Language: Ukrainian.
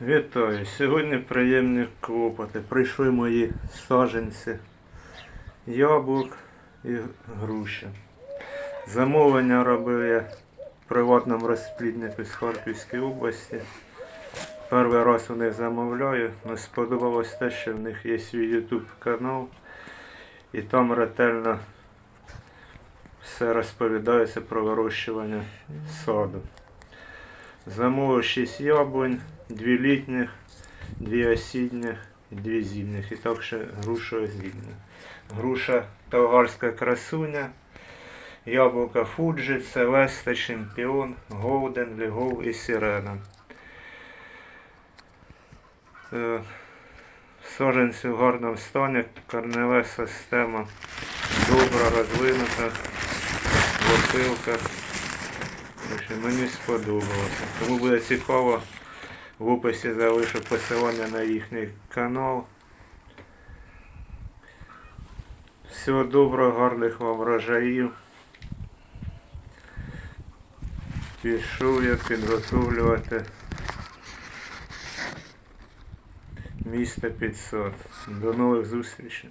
Вітаю! Сьогодні приємні клопоти. Прийшли мої саджанці яблук і груші. Замовлення робив я в приватному розпліднику з Харківської області. Перший раз у них замовляю, але сподобалось те, що в них є свій YouTube канал і там ретельно все розповідається про вирощування саду. Замовив 6 яблунь, 2 літніх, 2 осінніх і 2 зимних. І так ще груша осіння. Груша Талгарська красуня, яблука Фуджі, Селеста, Чемпіон, Голден, Лігол і Сірена. Е, Саженці в гарному стані, корнева система добра, розвинута, лопилка. Мені сподобалося. Кому буде цікаво, в описі залишу посилання на їхній канал. Всього доброго, гарних вам врожаїв. Пішов я підготовлювати місто 500. До нових зустрічей.